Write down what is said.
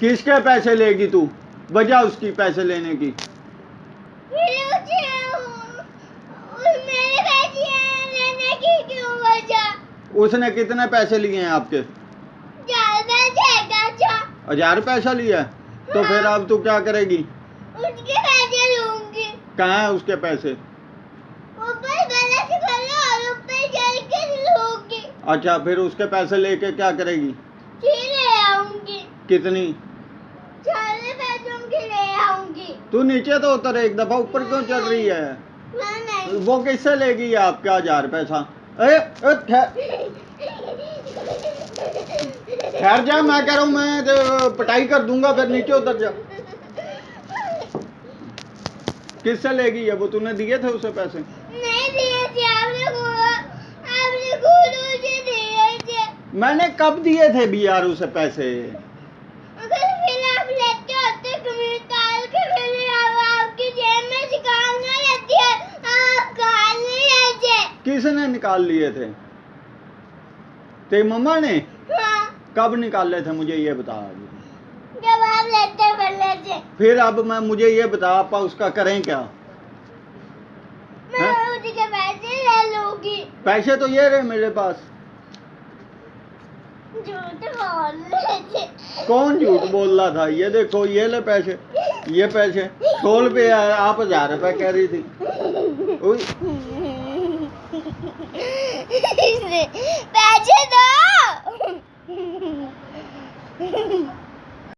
किसके पैसे लेगी तू? वजह उसकी पैसे लेने की। लेने उसने कितने पैसे लिए हैं आपके? अच्छा? हज़ार पैसा लिया है? तो फिर अब तू क्या करेगी? उसके पैसे लूँगी। कहाँ है उसके पैसे? ऊपर और ऊपर लूँगी। अच्छा फिर उसके पैसे लेके क्या करेगी? कितनी? तू नीचे तो उतर एक दफ़ा ऊपर क्यों चढ़ रही है? नहीं। वो किससे लेगी आपका हज़ार पैसा? ठहर जा मैं कह रहा हूँ मैं तो पिटाई कर दूँगा फिर नीचे उतर जा। किससे लेगी ये? वो तूने दिए थे उसे पैसे? नहीं दिए थे आपने को आपने खुद दिए थे। मैंने कब दिए थे बी यार उसे पैसे? किसने निकाल लिए थे? तेरी मम्मा ने? हाँ। कब निकाले थे? मुझे ये बता जब आप लेते लेते। फिर अब मैं मुझे ये बता आप उसका करें क्या? मैं? उसके पैसे ले लूँगी। पैसे तो ये रहे मेरे पास। झूठ बोल लेते कौन झूठ बोल रहा था? ये देखो ये ले पैसे ये पैसे सौ रुपये आप हज़ार रुपये कह रही थी। पैसे दो।